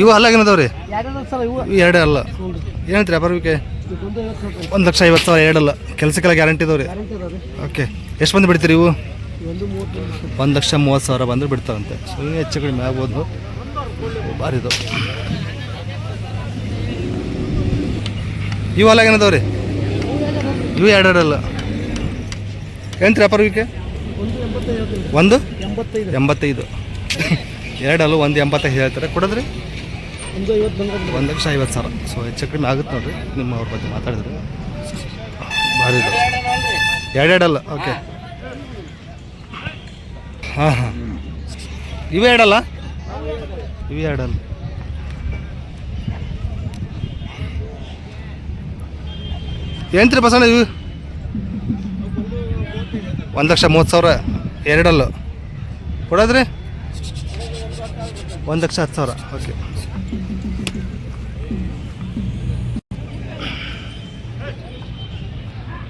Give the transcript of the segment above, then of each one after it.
ಇವು ಅಲ್ಲ ಎರಡು ರೀ ಇವು ಇವು ಎರಡೇ ಅಲ್ಲ. ಏನಂತೀರಿ ಅಪರ್ವಿಕೆ ಒಂದು ಲಕ್ಷ ಐವತ್ತು ಸಾವಿರ ಎರಡಲ್ಲ ಕೆಲಸಕ್ಕೆಲ್ಲ ಗ್ಯಾರಂಟಿ ಇದಾವೆ ಓಕೆ ಎಷ್ಟು ಬಂದು ಬಿಡ್ತೀರಿ ಇವು? ಒಂದು ಲಕ್ಷ. ಮೂವತ್ತು ಸಾವಿರ ಬಂದರೆ ಬಿಡ್ತಾರಂತೆ. ಸುಮ್ಮನೆ ಇನ್ನೂ ಹೆಚ್ಚು ಕಡಿಮೆ ಆಗ್ಬೋದು. ಬಾರಿದು ಇವು ಅಲ್ಲಾಗೇನದವ್ರಿ ಇವು ಎರಡೆರಡಲ್ಲ ಏನಂತೀರಿ ಅಪರ್ವಿಕೆ ಒಂದು ಎಂಬತ್ತೈದು ಎರಡಲ್ಲ ಒಂದು ಎಂಬತ್ತೈದು ಹೇಳ್ತಾರೆ? ಕೊಡೋದ್ರಿ. ಒಂದು ಲಕ್ಷ ಐವತ್ತು ಸಾವಿರ. ಸೊ ಹೆಚ್ಚು ಕಡಿಮೆ ಆಗುತ್ತೆ ನೋಡ್ರಿ. ನಿಮ್ಮ ಅವ್ರ ಬಗ್ಗೆ ಮಾತಾಡಿದ್ರೆ. ಭಾರಿ ಎರಡೆರಡಲ್ಲ? ಓಕೆ ಹಾಂ ಹಾಂ. ಇವೇ ಎರಡಲ್ಲ? ಇವೇ ಎರಡಲ್ಲ. ಏನ್ತ್ರಿ ಬಸಣ್ಣ ಇವು? ಒಂದು ಲಕ್ಷ ಮೂವತ್ತು ಸಾವಿರ. ಎರಡಲ್ಲ. ಕೊಡೋದ್ರಿ? ಒಂದು ಲಕ್ಷ ಹತ್ತು ಸಾವಿರ. ಓಕೆ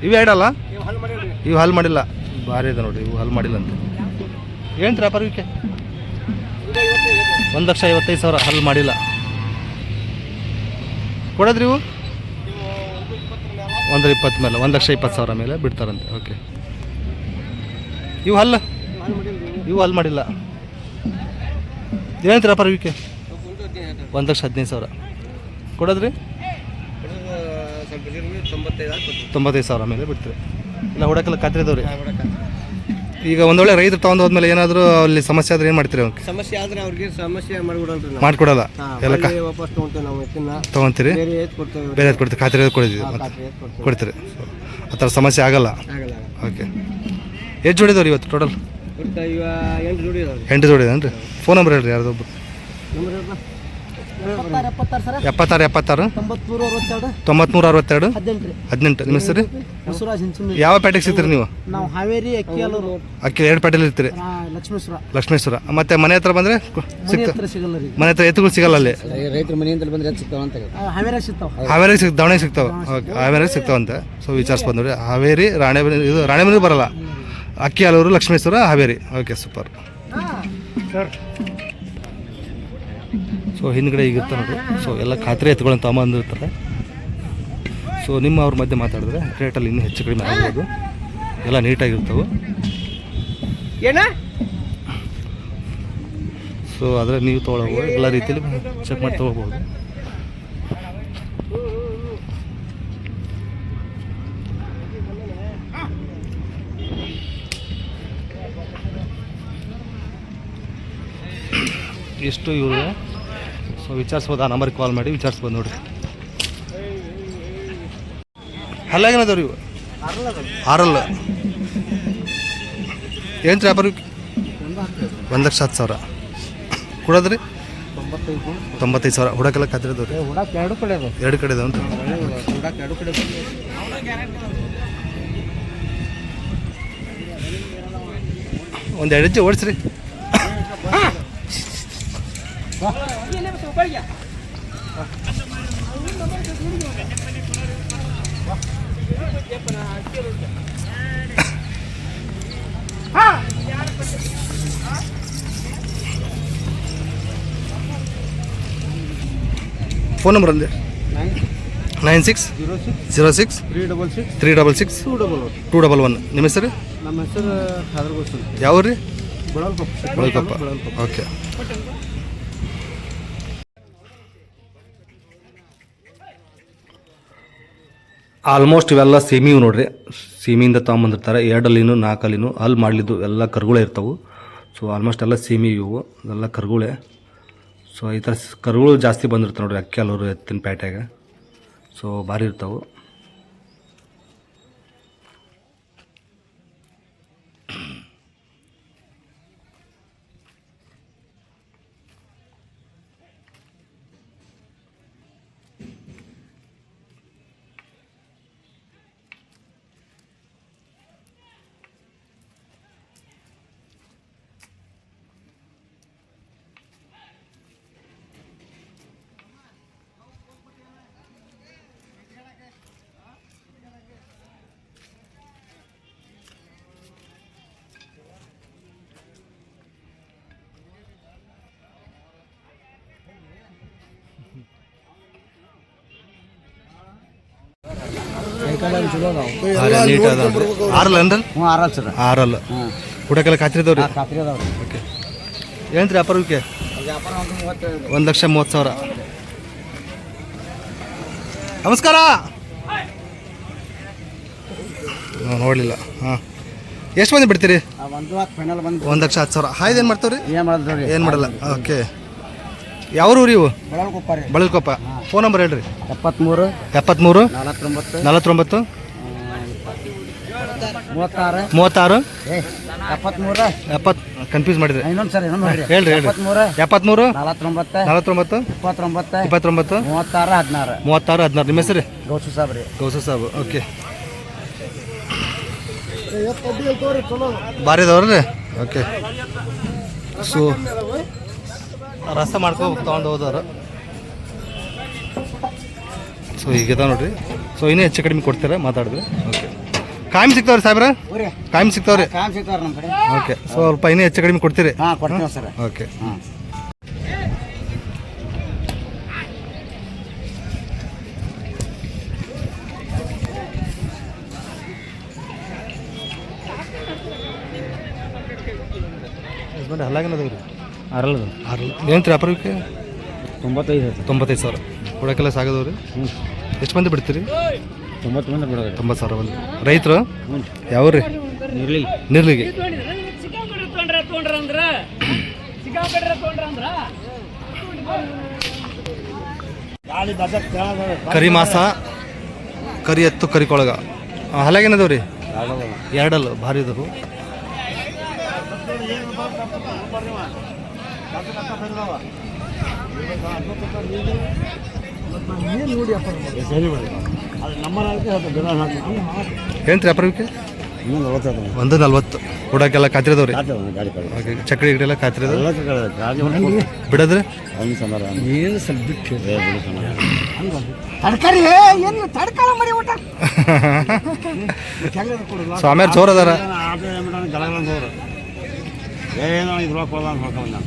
ಇವು ಎರಡಲ್ಲ? ಇವು ಹಲ್ ಮಾಡಿಲ್ಲ. ಭಾರಿ ಇದೆ ನೋಡಿ ಇವು ಹಲ್ ಮಾಡಿಲ್ಲ ಅಂತ. ಏನು ವ್ಯಾಪಾರಕ್ಕೆ ಒಂದು ಲಕ್ಷ ಐವತ್ತೈದು ಸಾವಿರ ಹಲ್ ಮಾಡಿಲ್ಲ. ಕೊಡೋದ್ರಿ ಇವು? ಒಂದರ ಇಪ್ಪತ್ತು ಮೇಲೆ, ಒಂದು ಲಕ್ಷ ಇಪ್ಪತ್ತು ಸಾವಿರ ಮೇಲೆ ಬಿಡ್ತಾರಂತೆ. ಓಕೆ ಇವು ಹಲ್ಲು ಇವು ಹಲ್ ಮಾಡಿಲ್ಲ. ಏನಂತ ವ್ಯಾಪಾರಕ್ಕೆ ಒಂದು ಲಕ್ಷ ಹದಿನೈದು ಸಾವಿರ. ಕೊಡೋದ್ರಿ? ತೊಂಬತ್ತೈದು ಸಾವಿರ ಮೇಲೆ ಬಿಡ್ತೀರಿ. ಇಲ್ಲ ಹುಡಕಲ್ಲ ಖಾತ್ರಿ ಇದಾವ್ರಿ ಈಗ ಒಂದೊಳ್ಳೆ ರೈತರು ತಗೊಂಡು ಹೋದ್ಮೇಲೆ ಏನಾದರೂ ಅಲ್ಲಿ ಸಮಸ್ಯೆ ಆದ್ರೆ ಏನು ಮಾಡ್ತೀರಿ ಅವ್ರಿಗೆ ಸಮಸ್ಯೆ ಆದ್ರೆ ಅವ್ರಿಗೆ ಸಮಸ್ಯೆ ಮಾಡಿಬಿಡಲ್ರಿ ನಾವು. ಮಾಡಿಕೊಡಲ್ಲ. ಎಲ್ಲ ವಾಪಸ್ ತೊಗೊಂತೀವಿ ನಾವು ತೊಗೊಂತೀರಿ. ಬೇರೆ ಕೊಡ್ತೀವಿ ಖಾತ್ರಿ ಕೊಡ್ತೇವೆ. ಕೊಡ್ತೀರಿ. ಆ ಥರ ಸಮಸ್ಯೆ ಆಗಲ್ಲ. ಆಗಲ್ಲ ಓಕೆ ಎಷ್ಟು ಜೋಡಿದವ್ರಿ ಇವತ್ತು ಟೋಟಲ್ ಎಂಟು ಜೋಡಿ ರೀ ಫೋನ್ ನಂಬರ್ ಹೇಳ್ರಿ ಯಾರ್ದೊಬ್ರು ನಂಬರ್ ಎಪ್ಪತ್ತಾರು ಎಪ್ಪತ್ತಾರು ತೊಂಬತ್ಮೂರು ಅರವತ್ತೆರಡು. ಹದಿನೆಂಟು ರೀ. ನಿಮ್ಮ ಹೆಸರು? ಯಾವ ಪೇಟೆಗೆ ಸಿಗ್ತೀರಿ ನೀವು? ನಾವು ಹಾವೇರಿ ಅಕ್ಕಿಯಲ್ಲೂರು ಅಕ್ಕಿ ಎರಡು ಪೇಟೆಲಿ ಇರ್ತೀರಿ. ಲಕ್ಷ್ಮೇಶ್ವರ. ಲಕ್ಷ್ಮೇಶ್ವರ. ಮತ್ತೆ ಮನೆ ಹತ್ರ ಬಂದ್ರೆ ಮನೆ ಹತ್ರ ಸಿಗಲ್ಲ ಮನೆ ಹತ್ರ ಎತ್ತುಗಳು ಸಿಗಲ್ಲ ಅಲ್ಲಿ? ಹಾವೇರಿ ಮನೆಯಿಂದಲೇ ಬಂದ್ರೆ ಸಿಗ್ತಾವ ಅಂತ ಹಾವೇರಿ ಸಿಗ್ತಾವ. ಹಾವೇರಿ ಸಿಗ್ ಸಿಗ್ತಾವಂತೆ ಸೊ ವಿಚಾರಿಸ್ಬೋದು ನೋಡಿ. ಹಾವೇರಿ ರಾಣೆ ಇದು ರಾಣೆಬೆನ್ನೂರು ಬರಲ್ಲ. ಅಕ್ಕಿ ಹಲವರು Lakshmeshwar Haveri. Okay super so ಹಿಂದ್ಗಡೆ ಈಗ ಇರ್ತಾರೆ ನೋಡಿ ಸೊ ಎಲ್ಲ ಖಾತ್ರಿ ಎತ್ಕೊಳ್ಳಂತ ಅಮ್ಮ ಅಂದಿರ್ತಾರೆ. ಸೊ ನಿಮ್ಮ ಅವ್ರ ಮಧ್ಯೆ ಮಾತಾಡಿದ್ರೆ ರೇಟಲ್ಲಿ ಇನ್ನೂ ಹೆಚ್ಚು ಕಡಿಮೆ ಆಗ್ಬೋದು. ಎಲ್ಲ ನೀಟಾಗಿರ್ತವೆ. ಏನ? ಸೊ ಆದರೆ ನೀವು ತೊಗೊಳ್ಬೋದು ಎಲ್ಲ ರೀತಿಯಲ್ಲಿ ಚೆಕ್ ಮಾಡಿ ತೊಗೋಬೋದು ಇಷ್ಟು ಇವರು? ಸೊ ವಿಚಾರಿಸ್ಬೋದು? ಆ ನಂಬರ್ಗೆ ಕಾಲ್ ಮಾಡಿ ವಿಚಾರಿಸ್ಬೋದು ನೋಡಿರಿ. ಅಲ್ಲಾಗೇನದವ್ರಿ ಇವು ಆರಲ್ಲ. ಏನು ಚಾಪರ್ ಒಂದು ಲಕ್ಷ ಹತ್ತು ಸಾವಿರ. ಕೊಡೋದ್ರಿ? ತೊಂಬತ್ತೈದು ತೊಂಬತ್ತೈದು ಸಾವಿರ ಹುಡಕೆಲ್ಲ ಕದ್ರದವ್ರಿ ಎರಡು ಕಡೆ ಎರಡು ಕಡೆ ಒಂದು ಎರಡು ಹೆಜ್ಜೆ ಓಡಿಸ್ರಿ. ಫೋನ್ ನಂಬರ್ ಅಲ್ಲಿ nine nine six zero six zero six three double six three double six two double one two double one ನಿಮ್ಮ ಹೆಸರು? ನಮ್ಮ ಹೆಸರು ಹಾದ್ರಗೋಸ್ಕರ ಯಾವ ರೀ ಬಳಲ್ಕೊಪ್ಪ ಬಳಕಪ್ಪ ಬಳಲ್ಕೊಪ್ಪ ಓಕೆ ಆಲ್ಮೋಸ್ಟ್ ಇವೆಲ್ಲ ಸೀಮಿವು ನೋಡ್ರಿ. ಸೀಮಿಯಿಂದ ತೊಗೊಂಬಂದಿರ್ತಾರೆ. ಎರಡಲ್ಲಿನೂ, ನಾಲ್ಕಲ್ಲಿನೂ, ಅಲ್ಲಿ ಮಾಡಲಿದ್ದು ಎಲ್ಲ ಕರುಗಳೇ ಇರ್ತವೆ. ಸೊ ಆಲ್ಮೋಸ್ಟ್ ಎಲ್ಲ ಸೀಮಿ ಇವು. ಎಲ್ಲ ಕರುಗಳೇ. ಸೊ ಈ ಥರ ಕರುಗಳು ಜಾಸ್ತಿ ಬಂದಿರ್ತಾವೆ ನೋಡ್ರಿ, ಅಕ್ಕಿ ಅಲ್ಲೂರು ಎತ್ತಿನ ಪ್ಯಾಟ್ಯಾಗ. ಸೊ ಭಾರಿ ಇರ್ತಾವೆ. ನೀಟ್ ಅದ ಆರಲ್ಲ. ಏನ್ರಿ ಹ್ಞೂ ಆರಲ್ ಸರ್. ಆರಲ್ಲ. ಹ್ಞೂ. ಹುಡಕೆಲ್ಲ ಖಾತ್ರಿ ಇದಾವ್ರಿ ಖಾತ್ರಿ ಅದಾವ ರೀ ಓಕೆ ವ್ಯಾಪಾರಕ್ಕೆ? ಒಂದು ಲಕ್ಷ ಮೂವತ್ತು ಸಾವಿರ. ನಮಸ್ಕಾರ. ನೋಡ್ಲಿಲ್ಲ ನೋಡಲಿಲ್ಲ. ಹಾಂ. ಎಷ್ಟು ಮಂದಿ ಬಿಡ್ತೀರಿ? ಒಂದು ಹತ್ತು ಫೈನಲ್ ಒಂದು ಲಕ್ಷ ಹತ್ತು ಸಾವಿರ. ಹಾಯ್ದು ಏನು ಮಾಡ್ತಾವ್ರಿ ಏನು ಮಾಡಲ್ಲ? ಓಕೆ. ಯಾವ ಊರು ಇವು? ಬಳಲ್ಕೊಪ್ಪ ರೀ. ಬಳಲ್ಕೊಪ್ಪ. ಫೋನ್ ನಂಬರ್ ಹೇಳ್ರಿ. ಎಪ್ಪತ್ತ್ಮೂರು ಎಪ್ಪತ್ತ್ಮೂರು ನಲವತ್ತೊಂಬತ್ತು. ನಲವತ್ತೊಂಬತ್ತು ಮೂವತ್ತಾರು. ಮೂವತ್ತಾರು. ಏ ಎಪ್ಪತ್ತ್ಮೂರು ಎಪ್ಪತ್ತು ಕನ್ಫ್ಯೂಸ್ ಮಾಡಿದ್ರಿ ಇನ್ನೊಂದು ಸರ್ ಇನ್ನೊಂದು ಹೇಳ್ರಿ ಹೇಳ್ರಿ. ಎಪ್ಪತ್ಮೂರು ಎಪ್ಪತ್ತ್ಮೂರು ಎಪ್ಪತ್ತ್ಮೂರು ನಲವತ್ತೊಂಬತ್ತು ನಲವತ್ತೊಂಬತ್ತು ಇಪ್ಪತ್ತೊಂಬತ್ತು ಇಪ್ಪತ್ತೊಂಬತ್ತು ಮೂವತ್ತಾರು ಹದಿನಾರು. ಮೂವತ್ತಾರು ಹದಿನಾರು. ನಿಮ್ಮ ಹೆಸರು? ಗೌಸು ಸಾಬ್ ರೀ. ಗೌಸು ಸಾಬ್ ಓಕೆ. ಭಾರಿ ಅದಾವ್ರಿ ಓಕೆ. ಸೊ ರಸ್ತೆ ಮಾಡ್ಕೊ ತೊಗೊಂಡು ಹೋದವರು. ಸೊ ಈಗಿದಾವ ನೋಡ್ರಿ. ಸೊ ಇನ್ನೂ ಹೆಚ್ಚು ಕಡಿಮೆ ಕೊಡ್ತೀರಾ? ಮಾತಾಡಿದ್ರೆ. ಓಕೆ ಕಾಯಂ ಸಿಗ್ತಾವ್ರಿ ಸಾಹೇಬ್ರ? ಕಾಯಿ ಸಿಗ್ತಾವ್ರಿ? ಓಕೆ ಸ್ವಲ್ಪ ಇನ್ನೂ ಹೆಚ್ಚು ಕಡಿಮೆ ಕೊಡ್ತೀರಿ? ಓಕೆ ಹಸ್ಬೆಂಡ್ ಹಲ್ಲಾಗೇನು ಅರಳು ಆರು ಏನು ವ್ಯಾಪಾರಕ್ಕೆ ತೊಂಬತ್ತೈದು ತೊಂಬತ್ತೈದು ಸಾವಿರ. ಕೊಡೋಕೆಲ್ಲ ಸಾಗದವ್ರಿ? ಹ್ಞೂ. ಎಷ್ಟು ಮಂದಿ ಬಿಡ್ತೀರಿ? ತೊಂಬತ್ತು ಮಂದಿ ಬಿಡೋದು. ತೊಂಬತ್ತು ಸಾವಿರ ಬಂದು ರೈತರು? ಯಾವ್ರಿ? ಯಾವ ರೀ ಇರಲಿ ನಿರ್ಲಿಗೆ. ಕರಿ ಮಾಸ ಕರಿ ಎತ್ತು ಕರಿ ಕೊಳಗ. ಹಲಗೇನದವ್ ರೀ ಎರಡಲ್ಲ. ಭಾರಿ ಇದಾವು ಏನು ರೀ ಅಪರಕ್ಕೆ ಇನ್ನೂ ನಲವತ್ತೈದು ಒಂದು ನಲ್ವತ್ತು ಗಾಡಿ ಓಕೆ ಚಕ್ರಿ ಗಿಡ ಎಲ್ಲ ಖಾತ್ರಿ ಬಿಡದ್ರೆ? ಏನು ಸ್ವಲ್ಪ ಬಿಟ್ಟು. ತಡ್ಕರಿ ಏನು ತಡ್ಕಳ ಮರಿ ಊಟ? ಸ್ವಾಮಿಯರ್ ಜೋರ್ ಅದಾರ. ಏನೋ ಇದ್ರೊಳಗೆ ಕೊಡಲ್ಲ ಅಂತ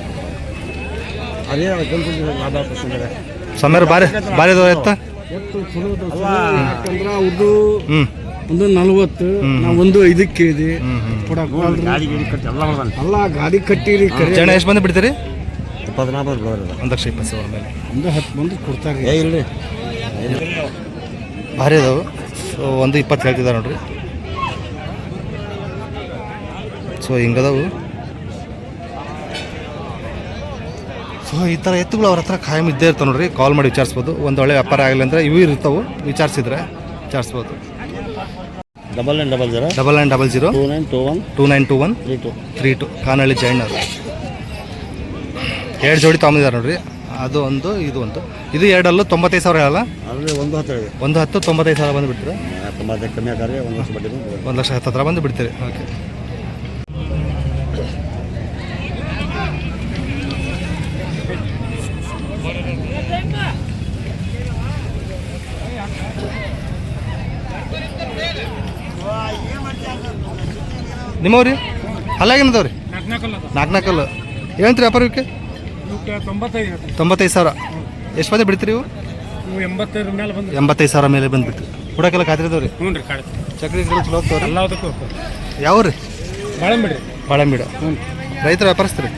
ಸ್ವಾಮಿಯರ್ ಬಾರಿ ಬಾರಿ ಅದಾವ ಎತ್ತ? ಅವ್ರದ್ದು ಒಂದು ನಲ್ವತ್ತು ನಾವು ಒಂದು ಐದಕ್ಕೆ ಅಲ್ಲ ಗಾಡಿ ಕಟ್ಟಿರಿ ಕರೆ. ಜನ ಎಷ್ಟು ಬಂದು ಬಿಡ್ತೀರಿ? ಇಪ್ಪತ್ನಾಲ್ಕು ಒಂದು ಲಕ್ಷ ಇಪ್ಪತ್ತು ಸಾವಿರ ಮೇಲೆ. ಒಂದು ಹತ್ತು ಮಂದಿ ಕೊಡ್ತಾರೆ. ಏ ಇಲ್ರಿ ಭಾರಿ ಅದಾವು ಸೊ ಒಂದು ಇಪ್ಪತ್ತು ಹೇಳ್ತಿದ್ದಾರೆ ನೋಡ್ರಿ. ಸೊ ಹಿಂಗದಾವು. ಸೊ ಈ ಥರ ಎತ್ತುಗಳು ಅವ್ರ ಹತ್ರ ಖಾಯಂ ಇದ್ದೇ ಇರ್ತಾವೆ ನೋಡ್ರಿ. ಕಾಲ್ ಮಾಡಿ ವಿಚಾರಿಸ್ಬೋದು. ಒಂದು ಒಳ್ಳೆ ವ್ಯಾಪಾರ ಆಗಲಿ ಅಂದರೆ ಇವು ಇರ್ತಾವೆ. ವಿಚಾರಿಸಿದ್ರೆ ವಿಚಾರಿಸ್ಬೋದು. Double nine double zero double nine double zero two nine two one two nine two one three two three two Kanahalli Jain ಅವರು ಎರಡು ಜೋಡಿ ತೊಗೊಂಡಿದ್ದಾರೆ ನೋಡ್ರಿ. ಅದು ಒಂದು ಇದು ಒಂದು. ಇದು ಎರಡಲ್ಲೂ ತೊಂಬತ್ತೈದು ಸಾವಿರ ಹೇಳಲ್ಲ? ಅಲ್ಲಿ ಒಂದು ಹತ್ತು ಒಂದು ಹತ್ತು ತೊಂಬತ್ತೈದು ಸಾವಿರ ಬಂದು ಬಿಡ್ತೀರಾ ತೊಂಬತ್ತೈದು ಕಮ್ಮಿ ಆಗಿ ಒಂದು ಲಕ್ಷ ಬಡ್ಡಿ ಒಂದು ಲಕ್ಷ ಹತ್ತು ಹತ್ರ ಬಂದು ಬಿಡ್ತೀರಿ. ಓಕೆ ನಿಮ್ಮವ್ರಿ? ಅಲ್ಲಾಗೇನದವ್ರಿ ನಾಲ್ಕು ನಾಲ್ಕಲ್ಲು ಏನಂತ್ರಿ ವ್ಯಾಪಾರಕ್ಕೆ ತೊಂಬತ್ತೈದು ತೊಂಬತ್ತೈದು ಸಾವಿರ. ಎಷ್ಟು ಮಂದಿ ಬಿಡ್ತೀರಿ ಇವು? ನೀವು ಎಂಬತ್ತೈದರ ಮೇಲೆ ಬಂದು ಎಂಬತ್ತೈದು ಸಾವಿರ ಮೇಲೆ ಬಂದುಬಿಟ್ಟು ಹುಡಕೆಲ್ಲ ಖಾತ್ರಿ ಅದಾವ್ರಿ? ಹ್ಞೂ ರೀ ಕಾಡಿ ಚಕ್ರಿ ಚಲೋ ಹೋಗ್ತಾವ್ರಿ? ಎಲ್ಲದಕ್ಕೂ ಯಾವ ರೀ ಭಾಳ ಬಿಡ್ರಿ ಬಾಳೆಂಬೀಡ ರೈತರ ವ್ಯಾಪಾರಸ್ತ್ರಿ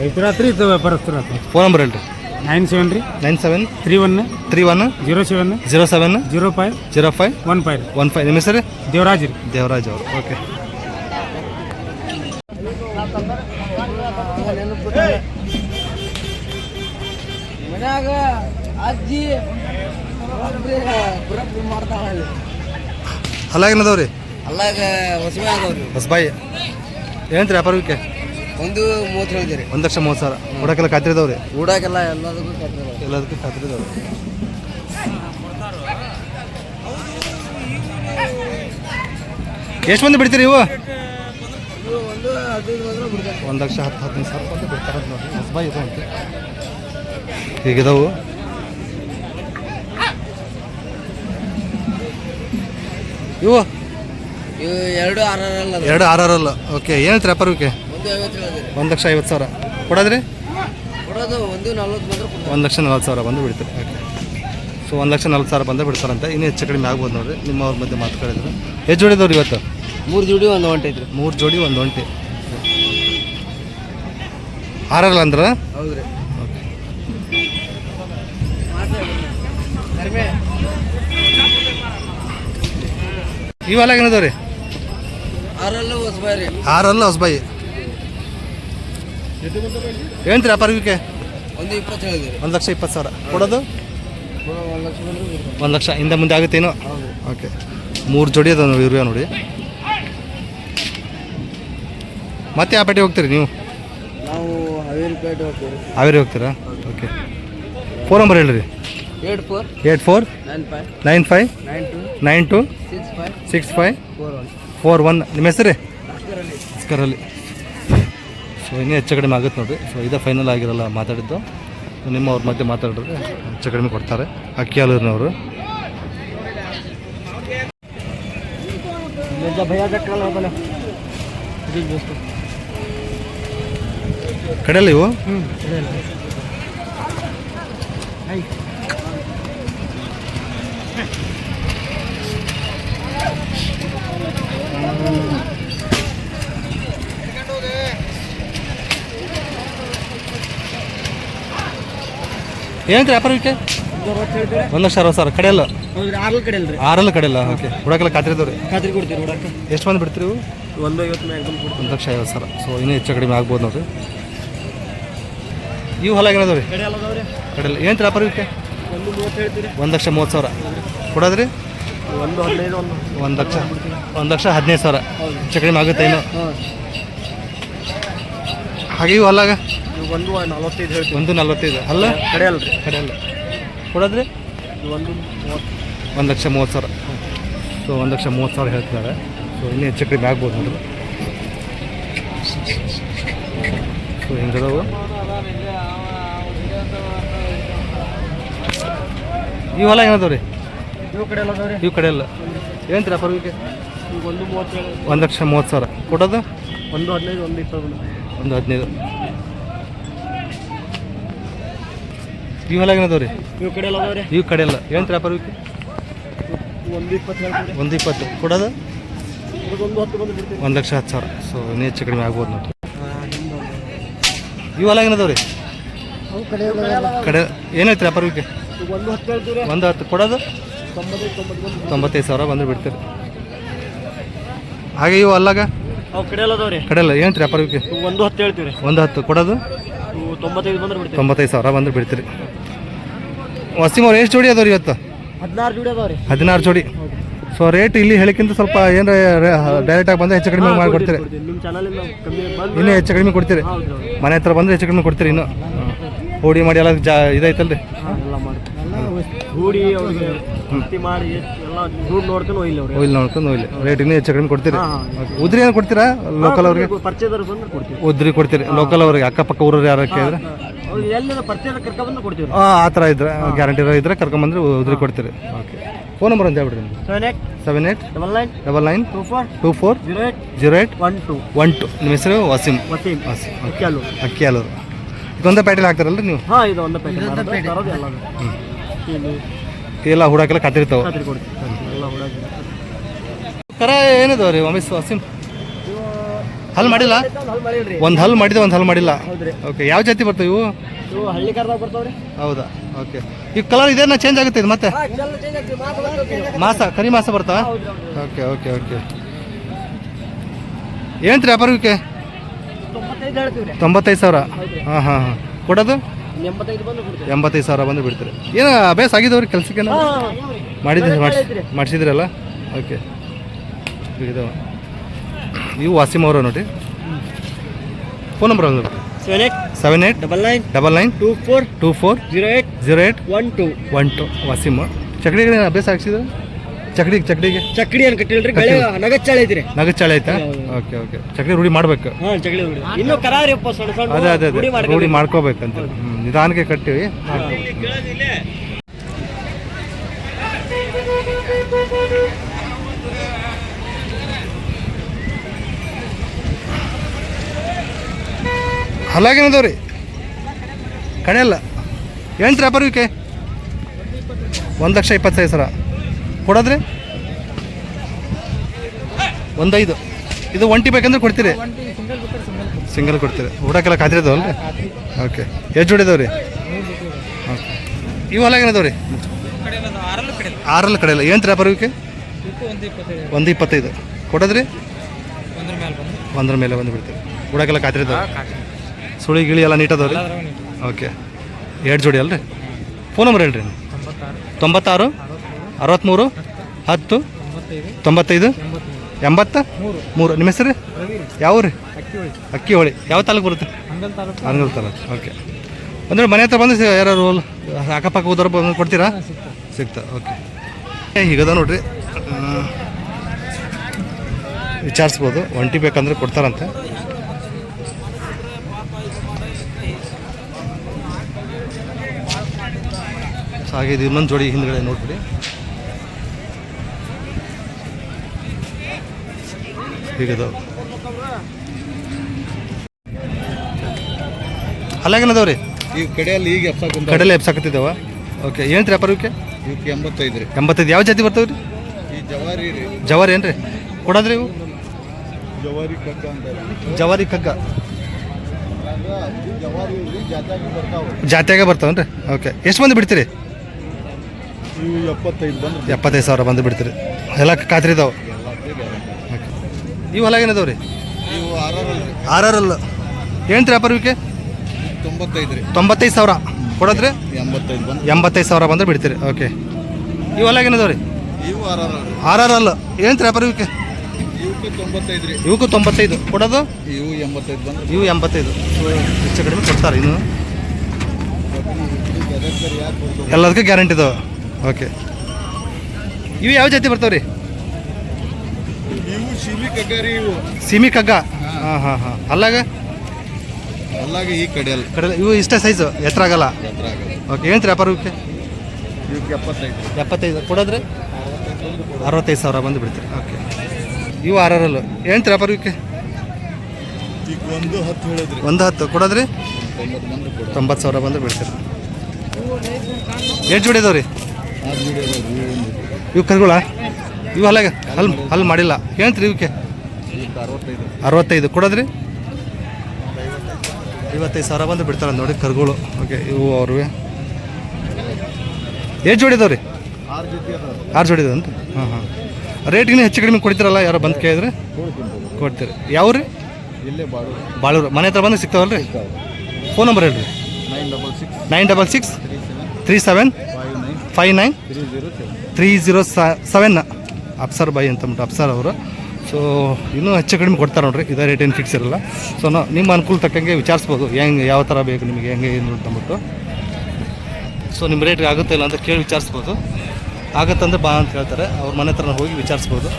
ರೈತರಾತ್ರಿ ಇದು ವ್ಯಾಪಾರಸ್ಥರಾತ್ರಿ ಫೋನ್ ನಂಬರ್ ಹೇಳ್ರಿ. ನೈನ್ ಸೆವೆನ್ ರೀ. Nine seven three one three one zero seven zero seven zero five zero five one five one five. ನಿಮ್ಮ ಹೆಸರು? ದೇವರಾಜ್ ರೀ. ದೇವರಾಜ್ ಅವರು. ಓಕೆ. ಮನ್ಯಾಗ ಅಜ್ಜಿ ಮಾಡ್ತಾಳ ಹಲ್ಲಾಗೇನದವ್ರಿ ಅಲ್ಲಾಗ ಹೊಸಮೆ ಆಗವ್ರಿ ಹೊಸಬಾಯಿ. ಏನಂತ್ರಿ ವ್ಯಾಪಾರಕ್ಕೆ? ಒಂದು ಮೂವತ್ತು ಹೇಳಿದಿರಿ. ಒಂದು ಲಕ್ಷ ಮೂವತ್ತು ಸಾವಿರ. ಊಡಕ್ಕೆಲ್ಲ ಖಾತ್ರಿ ಇದಾವ್ರಿ ಊಡಕ್ಕೆಲ್ಲ ಎಲ್ಲದಕ್ಕೂ ಕಟ್ಟಿದ್ರು ಎಲ್ಲದಕ್ಕೂ ಖಾತ್ರಿ ಇದಾವ್ರಿ ಎಷ್ಟು ಮಂದಿ ಬಿಡ್ತೀರಿ ಇವು? ಒಂದು ಲಕ್ಷ ಹತ್ತು ಹದಿನೈದು ಸಾವಿರ ರೂಪಾಯಿ ಬಿಡ್ತಾರೆ ನೋಡಿ ನೋಡ್ರಿ ಇದೆ ಅಂತ. ಹೀಗಿದಾವು. ಇವು? ಇವು ಎರಡು ಆರ್ ಆರ್ ಅಲ್ಲ ಎರಡು ಆರ್ ಆರ್ ಅಲ್ಲ ಓಕೆ ಏನು ಹೇಳ್ತೀರಿ ಒಂದು ಲಕ್ಷ ಐವತ್ತು ಸಾವಿರ. ಕೊಡೋದ್ರಿ? ಕೊಡೋದು ಒಂದು ನಲ್ವತ್ತು ಬಂದ್ರೆ ಒಂದು ಲಕ್ಷ ನಲ್ವತ್ತು ಸಾವಿರ ಬಂದು ಬಿಡ್ತಾರೆ. ಓಕೆ ಸೊ ಒಂದು ಲಕ್ಷ ನಲ್ವತ್ತು ಸಾವಿರ ಬಂದು ಬಿಡ್ತಾರಂತೆ ಇನ್ನೂ ಹೆಚ್ಚು ಕಡಿಮೆ ಆಗ್ಬೋದು ನೋಡಿರಿ. ನಿಮ್ಮವ್ರ ಮಧ್ಯೆ ಮಾತುಗಳಿದ್ರು ಎಷ್ಟು ಜೋಡಿದವ್ರು ಇವತ್ತು? ಮೂರು ಜೋಡಿ ಒಂದು ಹೊಂಟೈತ್ರಿ ಮೂರು ಜೋಡಿ ಒಂದು ಒಂಟಿ. ಆರಲ್ಲ ಅಂದ್ರೆ ಹೌದ್ರಿ. ಇವೆಲ್ಲ ಏನದಾವ ರೀ ಆರಲ್ಲ ಹೊಸಬಾಯಿ ರೀ. ಆರಲ್ಲ ಹೊಸಬಾಯಿ ಏನ್ರಿ ಅಪರ್ವಿಕೆ ಒಂದು ಇಪ್ಪತ್ತು ಹೇಳಿದ್ರಿ ಒಂದು ಲಕ್ಷ ಇಪ್ಪತ್ತು ಸಾವಿರ. ಕೊಡೋದು? ಒಂದು ಲಕ್ಷ. ಹಿಂದೆ ಮುಂದೆ ಆಗುತ್ತೇನೋ? ಓಕೆ. ಮೂರು ಜೋಡಿ ಅದ ನೋಡಿ ಇವ್ರಿವೆ ನೋಡಿ. ಮತ್ತೆ ಆ ಪೇಟೆ ಹೋಗ್ತೀರಿ ನೀವು? ನಾವು ಹಾವೇರಿ ಹೋಗ್ತೀವಿ. ಹಾವೇರಿ ಹೋಗ್ತೀರಾ? ಓಕೆ ಫೋನ್ ನಂಬರ್ ಹೇಳಿರಿ. Eight four eight four nine five nine two six five four one. ನಿಮ್ಮ ಹೆಸರೇ? ಸ್ಕರಲ್ಲಿ ಸೊ ಇನ್ನೂ ಹೆಚ್ಚು ಕಡಿಮೆ ಆಗುತ್ತೆ ನೋಡಿರಿ ಸೊ ಇದೇ ಫೈನಲ್ ಆಗಿರಲ್ಲ ಮಾತಾಡಿದ್ದು. ನಿಮ್ಮ ಅವ್ರ ಮಧ್ಯೆ ಮಾತಾಡಿದ್ರೆ ಹೆಚ್ಚು ಕಡಿಮೆ ಕೊಡ್ತಾರೆ. ಅಕ್ಕಿ ಹಾಲೂರಿನವರು ಭಯ ಕಡೆಯಲ್ಲ ಇವು? ಏನಂತ ವ್ಯಾಪಾರಕ್ಕೆ ಒಂದು ಲಕ್ಷ ಅರವತ್ತು ಸಾವಿರ. ಕಡೆಯಲ್ಲ? ಆರಲ್ಲ ಕಡೆಯಲ್ಲ? ಓಕೆ. ಹುಡಕೆಲ್ಲ ಖಾತ್ರಿ ಕೊಡ್ತೀವಿ ನೋಡಕ್ಕೆ ಎಷ್ಟು ಮಂದಿ ಬಿಡ್ತೀರಿ ಒಂದು ಐವತ್ತು ಒಂದು ಲಕ್ಷ ಐವತ್ತು ಸಾವಿರ. ಸೊ ಇನ್ನೂ ಹೆಚ್ಚು ಕಡಿಮೆ ಆಗ್ಬೋದು ನೋಡ್ರಿ. ಇವು ಹೊಲ ಏನದವ್ರಿ ರೀ ಕಡಲ ಏನು ಒಂದು ಹೇಳ್ತೀರಿ. ಒಂದು ಲಕ್ಷ ಮೂವತ್ತು ಸಾವಿರ. ಕೊಡೋದ್ರಿ? ಒಂದು ಹದಿನೈದು ಒಂದು. ಒಂದು ಲಕ್ಷ. ಒಂದು ಲಕ್ಷ ಹದಿನೈದು ಸಾವಿರ. ಹೆಚ್ಚು ಕಡಿಮೆ ಆಗುತ್ತೆ ಇನ್ನು? ಹಾಗೆ ಇವು ಅಲ್ಲಾಗ ಒಂದು ನಲ್ವತ್ತೈದು ಒಂದು ನಲ್ವತ್ತೈದು. ಅಲ್ಲ? ಕಡೆ ರೀ ಕಡೆಯಲ್ಲ ಕೊಡೋದ್ರಿ? ಒಂದು ಮೂವತ್ತು. ಒಂದು ಲಕ್ಷ ಮೂವತ್ತು ಸಾವಿರ. ಸೊ ಒಂದು ಲಕ್ಷ ಮೂವತ್ತು ಸಾವಿರ ಹೇಳ್ತಿದ್ದಾರೆ. ಸೊ ಇನ್ನೂ ಹೆಚ್ಚು ಕಡಿಮೆ ಆಗ್ಬೋದು ನೋಡಿದ್ರೆ ಸೊ ಹಿಂಗದವು? ಇವು ಹೊಲ ನೀವು ರೀ ಇವು ಕಡೆ ಎಲ್ಲ ಅದಾವ್ರಿ. ಇವು ಕಡೆ ಎಲ್ಲ. ಏನಂತೀರ ಪರ್ವಿಕೆ ಈಗ ಒಂದು ಒಂದು ಲಕ್ಷ ಮೂವತ್ತು ಸಾವಿರ. ಕೊಡೋದು? ಒಂದು ಹದಿನೈದು ಒಂದು ಇಪ್ಪತ್ತು ಒಂದು ಹದಿನೈದು. ಇವು ಹೊಲ ಏನದವ ರೀ ಇವು ಕಡೆ ಎಲ್ಲ ಅದಾವ್ರಿ. ಇವು ಕಡೆ ಎಲ್ಲ. ಏನಂತೀರ ಪರ್ವಿಕೆ ಒಂದು ಇಪ್ಪತ್ತು ಒಂದು ಇಪ್ಪತ್ತು. ಕೊಡೋದು? ಒಂದು ಲಕ್ಷ ಹತ್ತು ಸಾವಿರ. ಸೊ ಇನ್ನೂ ಹೆಚ್ಚು ಕಡಿಮೆ ಆಗ್ಬೋದು ನೋಡಿ ಇವೆಲ್ಲ ಹೊಲ ಏನದವ ರೀ ಅವು ಕಡೆ ಏನಾಯ್ತು ಏನೈತೆ ವ್ಯಾಪಾರಕ್ಕೆ ಈಗ ಒಂದು ಹತ್ತು ಕೊಡೋದು? ತೊಂಬತ್ತೈದು ಸಾವಿರ ಬಂದ್ರೆ ಬಿಡ್ತೀರಿ ಹಾಗೆ ಇವು ಅಲ್ಲಾಗ? ಕಡೆಯಲ್ಲ ಏನ್ರಿ ವ್ಯಾಪಾರಕ್ಕೆ ಇವು ಒಂದು ಹತ್ತು ಹೇಳ್ತೀವಿ ಒಂದು ಹತ್ತು ಕೊಡೋದು? ತೊಂಬತ್ತೈದು ಬಂದ್ರೆ ಬಿಡ್ತೀವಿ ತೊಂಬತ್ತೈದು ಸಾವಿರ ಬಂದ್ರೆ ಬಿಡ್ತೀರಿ ವಸೀಮ್ ಅವ್ರು ಎಷ್ಟು ಜೋಡಿ ಅದಾವ್ರಿ ಇವತ್ತು? ಹದಿನಾರು ಜೋಡಿ ಅದಾವ್ರಿ. ಹದಿನಾರು ಜೋಡಿ. ಸೊ ರೇಟ್ ಇಲ್ಲಿ ಹೇಳಿಕ್ಕಿಂತ ಸ್ವಲ್ಪ ಏನು ಡೈರೆಕ್ಟಾಗಿ ಬಂದರೆ ಹೆಚ್ಚು ಕಡಿಮೆ ಮಾಡಿಕೊಡ್ತೀರಿ ಇನ್ನೂ ಹೆಚ್ಚು ಕಡಿಮೆ ಕೊಡ್ತೀರಿ. ಮನೆ ಹತ್ರ ಬಂದರೆ ಹೆಚ್ಚು ಕಡಿಮೆ ಕೊಡ್ತೀರಿ ಇನ್ನು. ಹೋಡಿ ಮಾಡಿ ಎಲ್ಲ ಜಾ ಇದೈತಲ್ರಿ ಹೂಡಿ ಅವ್ರಿಗೆ ಮಾಡಿ ಎಲ್ಲ ದುಡ್ಡು ನೋಡ್ಕೊಂಡು ಅವ್ರಿಗೆ. ನೋಡ್ಕೊಂಡು ಇಲ್ಲಿ ರೇಟಿನ ಹೆಚ್ಚು ಕಡಿಮೆ ಕೊಡ್ತೀರಿ? Okay. ಉದ್ರಿ ಏನು ಕೊಡ್ತೀರಾ? ಲೋಕಲ್ ಅವ್ರಿಗೆ? ಪರಿಚಯದವ್ರು ಬಂದ್ರೆ ಕೊಡ್ತೀವಿ. ಉದ್ರಿ ಕೊಡ್ತೀರಿ. ಲೋಕಲ್ ಅವ್ರಿಗೆ ಅಕ್ಕಪಕ್ಕ ಊರವ್ರು ಯಾರು ಕೇಳಿದ್ರೆ? ಅವ್ರಿಗೆ ಎಲ್ಲಿಂದ ಪರಿಚಯದ ಕರ್ಕ ಬಂದು ಕೊಡ್ತೀವಿ. ಆ ಆ ಥರ ಇದ್ರೆ ಗ್ಯಾರಂಟಿ ಇದ್ರೆ ಕರ್ಕೊಂಬಂದ್ರೆ ಉದ್ರಿ ಕೊಡ್ತೀರಿ. ಓಕೆ ಫೋನ್ ನಂಬರ್ ಅಂತ ಹೇಳ್ಬಿಡಿ ನಿಮ್ದು seven eight seven eight double nine double nine two four two four zero eight zero one two one two ನಿಮ್ಮ ಹೆಸರು? ವಸೀಮ್ ವಸೀಮ್ ವಸೀಮ್ ಕೆಲವು ಅಕ್ಕಿ ಅಲ್ಲೂರು ಇದೊಂದೇ ಪ್ಯಾಟೆಲ್ ಹಾಕ್ತಾರಲ್ರಿ ನೀವು? ಹಾಂ ಇದು ಒಂದು ಪೇಟೆ ತರೋದು ಎಲ್ಲ ಇಲ್ಲಿ ಎಲ್ಲ ಹುಡಾಕೆಲ್ಲ ಕತ್ತಿರ್ತಾವ ಖಾತ್ರಿ ಕೊಡ್ತೀವಿ. ಎಲ್ಲ ಹುಡುಗ ಕರ ಏನಿದಾವ ರೀ ಒಮ್ಮಿಸ್ ವಸೀಮ್ ಹಲ್ ಮಾಡಿಲ್ಲ? ಒಂದ್ ಹಲ್ ಮಾಡಿದೆ ಒಂದು ಹಲ್ ಮಾಡಿಲ್ಲ. ಓಕೆ ಯಾವ ಜಾತಿ ಬರ್ತಾವೆ ಇವು? ಇವು ಹಳ್ಳಿ ಕರ್ದಾಗ ಬರ್ತಾವ್ರಿ ಹೌದಾ? ಓಕೆ ಈ ಕಲರ್ ಇದೇನ ಚೇಂಜ್ ಆಗುತ್ತೆ ಇದು ಮತ್ತೆ? ಮಾಸ ಕರಿ ಮಾಸ ಬರ್ತಾವ? ಓಕೆ ಓಕೆ ಓಕೆ ಏನಂತ್ರಿ ವ್ಯಾಪಾರಕ್ಕೆ? ತೊಂಬತ್ತೈದು ಸಾವಿರ. ಹಾಂ ಹಾಂ ಹಾಂ. ಕೊಡೋದು? ಎಂಬತ್ತೈದು ಸಾವಿರ ಬಂದು ಬಿಡ್ತೀರಿ. ಏನು ಅಭ್ಯಾಸ ಆಗಿದವ್ರಿ ಕೆಲ್ಸಕ್ಕೆ ಮಾಡಿದ್ರಿ ಮಾಡಿಸಿ ಮಾಡಿಸಿದ್ರಲ್ಲ? ಓಕೆ. ಇದು. ಇವು ವಾಸಿಮ್ ಅವರ ನೋಡಿ. ಫೋನ್ ನಂಬರ್ ಒಂದು seven eight seven eight double nine double nine two four two four zero eight zero eight one two. One two Wasim ಚಕ್ರಿಗಳೇನು ಅಭ್ಯಾಸ ಹಾಕ್ಸಿದ್ರೆ? ಚಕಡಿಗೆ ಚಕಡಿಗೆ? ಚಕ್ಡಿ ಏನ್ ಕಟ್ಟಿಲ್ರಿ? ಗಳೆ ನಗಚ್ಚಾಳೆ ಐತ್ರಿ. ನಗಚಾಳೆ ಆಯ್ತಾ ಓಕೆ ಓಕೆ. ಚಕಡಿ ರೂಢಿ ಮಾಡ್ಬೇಕು. ಹಾ ಚಕ್ಡಿ ಹುಡಿ ಇನ್ನು ಕರಾರಿಯಪ್ಪ ಸಣ್ಣ ಸಣ್ಣ ಅದೇ ಅದೇ ರೂಢಿ ಅದೇ. ಮಾಡ್ಕೊಬೇಕು. ರೂಢಿ ಮಾಡ್ಕೋಬೇಕಂತ. ಹ್ಮ್, ನಿಧಾನಕ್ಕೆ ಕಟ್ಟಿವಿ ಹಲಾಗೇನದವ್ರಿ ಕಡೆಯಲ್ಲ ಏನು ವ್ಯಾಪಾರ ಅಪರ್ವಿಕೆ ಒಂದು ಲಕ್ಷ ಇಪ್ಪತ್ತೈದು ಸಾವಿರ. ಕೊಡೋದ್ರಿ? ಒಂದೈದು. ಇದು ಒಂಟಿ ಬೇಕಂದ್ರೆ ಕೊಡ್ತೀರಿ? ಸಿಂಗಲ್ ಕೊಡ್ತೀರಿ. ಊಟಕ್ಕೆಲ್ಲ ಖಾತ್ರಿ ರೀ ಓಕೆ ಎಷ್ಟು ಜೋಡಿದಾವೆ ರೀ ಓಕೆ ಇವು ಹೊಲಾಗೇನದಾವೆ ರೀ ಆರಲ್ಲಿ ಕಡೆಯಲ್ಲ ಏನು ವ್ಯಾಪಾರ ಬರೋಕೆ ಒಂದು ಇಪ್ಪತ್ತೈದು. ಕೊಡೋದ್ರಿ? ಒಂದ್ರ ಮೇಲೆ ಬಂದು ಬಿಡ್ತೀರಿ. ಊಟಕ್ಕೆಲ್ಲ ಖಾತ್ರಿ ಇದಾವೆ. ಸುಳಿ ಗಿಳಿ ಎಲ್ಲ ನೀಟ್ ಅದಾವೆ ರೀ ಓಕೆ ಎರಡು ಜೋಡಿ ಅಲ್ರಿ? ಫೋನ್ ನಂಬರ್ ಹೇಳ್ರಿ. ತೊಂಬತ್ತಾರು. ಅರವತ್ತ್ಮೂರು ಹತ್ತು, ತೊಂಬತ್ತೈದು, ಎಂಬತ್ತ, ಮೂರು. ನಿಮ್ಮ ಹೆಸರು? ಯಾವ ರೀ ಅಕ್ಕಿ ಹೋಳಿ ಯಾವ ತಾಲೂಕು ಬರುತ್ತೆ? ಹಂಗಲ್ ತಾಲೂಕು. ಓಕೆ. ಅಂದ್ರೆ ಮನೆ ಹತ್ರ ಬಂದು ಯಾರೋ ಯಾರು ಅಕ್ಕಪಕ್ಕ ಹೋದವ್ರು ಬಂದು ಕೊಡ್ತೀರಾ? ಸಿಗ್ತಾ, ಓಕೆ. ಹೀಗದ ನೋಡ್ರಿ. ವಿಚಾರಿಸ್ಬೋದು. ಒಂಟಿ ಬೇಕಂದ್ರೆ ಕೊಡ್ತಾರಂತೆ. ಹಾಗೆ ಇದು ಇನ್ನೊಂದು ಜೋಡಿ ಹಿಂದ್ಗಡೆ ನೋಡ್ಬಿಡಿ. ಹೀಗದಾವ ಅಲ್ಲಾಗೇನದಾವ ರೀ? ಈ ಕಡೆಯಲ್ಲಿ ಈಗ ಎಪ್ಸಾಕ ಕಡಲೆ ಎಪ್ಸಾಕತ್ತಿದ್ದಾವ ಓಕೆ ಏನು ರೀ ವ್ಯಾಪಾರಕ್ಕೆ? ಇವಕ್ಕೆ ಎಂಬತ್ತೈದು ರೀ. ಎಂಬತ್ತೈದು. ಯಾವ ಜಾತಿ ಬರ್ತಾವೆ ರೀ ಈ ಜವಾರಿ ರೀ. ಜವಾರಿ ಏನು ರೀ ಕೊಡೋದ್ರಿ ಇವು? ಜವಾರಿ ಕಗ್ಗ ಅಂತಾರೆ. ಜವಾರಿ ಕಗ್ಗ. ಜಾತ್ಯಾಗಿ ಬರ್ತಾವೆ ಜಾತಿಯಾಗ ಬರ್ತಾವನ್ರಿ ಓಕೆ ಎಷ್ಟು ಮಂದಿ ಬಿಡ್ತೀರಿ? ಎಪ್ಪತ್ತೈದು ಸಾವಿರ ಬಂದು ಬಿಡ್ತೀರಿ. ಎಲ್ಲ ಖಾತ್ರಿ ಇದಾವೆ. ಇವು ಹೊಲ ಏನದಾವ ರೀ. ಇವು ಆರರಲ್ಲಿ. ಆರಲ್ಲ ಏನು ರೀ ವ್ಯಾಪಾರಕ್ಕೆ ತೊಂಬತ್ತೈದು ರೀ. ತೊಂಬತ್ತೈದು ಸಾವಿರ. ಕೊಡೋದ್ರಿ? ಎಂಬತ್ತೈದು ಬಂದು. ಎಂಬತ್ತೈದು ಸಾವಿರ ಬಂದ್ರೆ ಬಿಡ್ತೀರಿ. ಓಕೆ. ಇವು ಹೊಲ ಏನದಾವ ರೀ ಇವು ಆರ್ ಅಲ್ಲ ಏನು ರೀ ವ್ಯಾಪಾರಕ್ಕೆ ಇವಕ್ಕೆ ತೊಂಬತ್ತೈದು ರೀ. ಇವಕ್ಕೂ ತೊಂಬತ್ತೈದು. ಕೊಡೋದು? ಇವು ಎಂಬತ್ತೈದು ಬಂದು. ಇವು ಎಂಬತ್ತೈದು. ಹೆಚ್ಚು ಕಡಿಮೆ ಕೊಡ್ತಾರೆ ಇನ್ನು. ಎಲ್ಲದಕ್ಕೂ ಗ್ಯಾರಂಟಿ ಇದಾವೆ. ಓಕೆ. ಇವು ಯಾವ ಜಾತಿ ಬರ್ತಾವೆ ರೀ ಇವು ಸಿಮಿ ಕಗ್ಗ ರೀ ಇವು. ಸಿಮಿ ಕಗ್ಗ? ಹಾಂ. ಹಾಂ ಹಾಂ ಅಲ್ಲಾಗ? ಅಲ್ಲಾಗ ಈ ಕಡೆಯಲ್ಲಿ ಕಡೆ ಇವು ಇಷ್ಟೇ ಸೈಜು ಎತ್ತರ ಆಗಲ್ಲ? ಎತ್ತರ ಆಗಲ್ಲ. ಓಕೆ ಏನು ವ್ಯಾಪಾರ ಇವಕ್ಕೆ ಇವಕ್ಕೆ ಎಪ್ಪತ್ತೈದು. ಎಪ್ಪತ್ತೈದು ಕೊಡೋದ್ರೆ? ಅರವತ್ತೈದು ಸಾವಿರ ಬಂದು ಬಿಡ್ತೀರಿ ಓಕೆ ಇವು ಆರರಲ್ಲು. ಏನು ವ್ಯಾಪಾರ ಇವಕ್ಕೆ ಈಗ ಒಂದು ಹತ್ತು ಹೇಳಿದ್ರಿ. ಒಂದು ಹತ್ತು ಕೊಡೋದ್ರಿ? ತೊಂಬತ್ತು ಕೊಡು. ಸಾವಿರ ಬಂದು ಬಿಡ್ತೀರಿ ಎಷ್ಟು ಜೋಡಿ ಇದಾವೆ ರೀ ಆರು ಜೋಡಿ ಅದಾವ ಇವು ಒಂದು ಇವು ಕರ್ಗಳ? ಇವು ಅಲ್ಲಾಗ ಅಲ್ಲಿ ಅಲ್ಲಿ ಮಾಡಿಲ್ಲ. ಹೇಳ್ತೀರಿ ಇವಕ್ಕೆ ಅರವತ್ತೈದು ಕೊಡೋದ್ರಿ? ಐವತ್ತೈದು ಸಾವಿರ ಬಂದು ಬಿಡ್ತಾರೆ ನೋಡಿ ಕರ್ಗಳು. ಓಕೆ ಇವು ಅವ್ರಿಗೆ ಎಷ್ಟು ಜೋಡಿ ಇದಾವೆ ರೀ ಆರು ಜೋಡಿದ ಅಂತ ಹಾಂ ಹಾಂ. ರೇಟ್ಗಿನ ಹೆಚ್ಚು ಕಡಿಮೆ ಕೊಡ್ತೀರಲ್ಲ ಯಾರೋ ಬಂದು ಕೇಳಿದ್ರೆ? ಕೊಡ್ತೀರಿ. ಯಾವ ರೀ ಬಾಳೂರು. ಮನೆ ಹತ್ರ ಬಂದು ಸಿಗ್ತಾವಲ್ಲ ರೀ ಫೋನ್ ನಂಬರ್ ಹೇಳ್ರಿ. Nine double six. Nine double six three seven. Five nine. Three zero ಸೆವೆನ್ನ three zero seven. Afsar Bhai ಅಂತಂದ್ಬಿಟ್ಟು ಅಪ್ಸರ್ ಅವರು. ಸೊ ಇನ್ನೂ ಹೆಚ್ಚು ಕಡಿಮೆ ಕೊಡ್ತಾರೆ ನೋಡ್ರಿ, ಇದೇ ರೇಟ್ ಏನು ಫಿಕ್ಸ್ ಇರಲ್ಲ. ಸೊ ನಾವು ನಿಮ್ಮ ಅನುಕೂಲ ತಕ್ಕಂಗೆ ವಿಚಾರಿಸ್ಬೋದು, ಹೆಂಗೆ, ಯಾವ ಥರ ಬೇಕು ನಿಮಗೆ, ಹೆಂಗೆ ಏನು ಅಂತಂದ್ಬಿಟ್ಟು ಸೊ ನಿಮ್ಮ ರೇಟ್ ಆಗುತ್ತೆ ಇಲ್ಲ ಅಂತ ಕೇಳಿ ವಿಚಾರಿಸ್ಬೋದು. ಆಗತ್ತಂದ್ರೆ ಬಾ ಅಂತ ಹೇಳ್ತಾರೆ, ಅವ್ರ ಮನೆ ಹತ್ರ ಹೋಗಿ ವಿಚಾರಿಸ್ಬೋದು.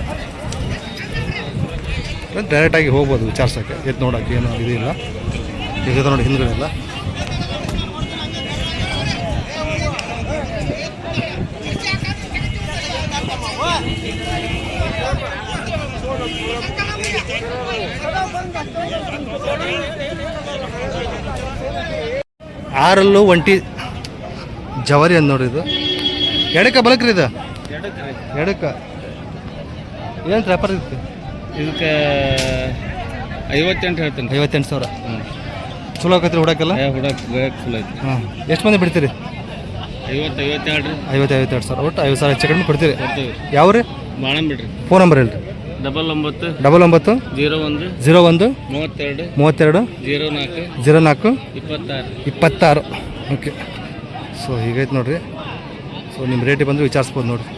ಡೈರೆಕ್ಟಾಗಿ ಹೋಗ್ಬೋದು ವಿಚಾರಿಸೋಕ್ಕೆ ಎದ್ದು ನೋಡೋಕ್ಕೆ ಏನು ಇದಿಲ್ಲ ಈಗ ನೋಡಿ ಹಿಂದುಗಡೆ ಎಲ್ಲ. ಆರಲ್ಲೂ ಒಂಟಿ ಜವರಿ ಅಂದ್ ನೋಡ್ರಿ ಇದು. ಎಡಕ ಬಲಕ್ರಿ ಇದು. ಎಡಕ ಏನು ವ್ಯಾಪಾರ ಇತ್ತು? ಇದಕ್ಕೆ ಐವತ್ತೆಂಟು ಹೇಳ್ತೀನಿ. ಐವತ್ತೆಂಟು ಸಾವಿರ. ಚಲೋ ಆಕತ್ರಿ ಹುಡಕಲ್ಲ ಹುಡಕ್ ಫುಲ್ ಐತಿ. ಹಾಂ. ಎಷ್ಟು ಮಂದಿ ಬಿಡ್ತೀರಿ? ಐವತ್ತು ಐವತ್ತೆರಡು. ರೀ ಐವತ್ತು ಐವತ್ತೆರಡು ಸಾವಿರ. ಒಟ್ಟು ಐವತ್ತು ಸಾವಿರ ಹೆಚ್ಚು ಕಡಿಮೆ ಕೊಡ್ತೀರಿ. ಯಾವ ರೀ ಬಾಳನ್ ಬಿಡ್ರಿ. ಫೋನ್ ನಂಬರ್ ಹೇಳ್ರಿ. ಡಬಲ್ ಒಂಬತ್ತು ಡಬಲ್ ಒಂಬತ್ತು ಜೀರೋ ಒಂದು ಜೀರೋ ಒಂದು ಮೂವತ್ತೆರಡು ಮೂವತ್ತೆರಡು ಜೀರೋ ನಾಲ್ಕು ಜೀರೋ ನಾಲ್ಕು ಇಪ್ಪತ್ತಾರು ಇಪ್ಪತ್ತಾರು. ಓಕೆ ಸೊ ಹೀಗೈತೆ ನೋಡಿರಿ. ಸೊ ನಿಮ್ಮ ರೇಟಿಗೆ ಬಂದರೆ ವಿಚಾರಿಸ್ಬೋದು ನೋಡಿರಿ.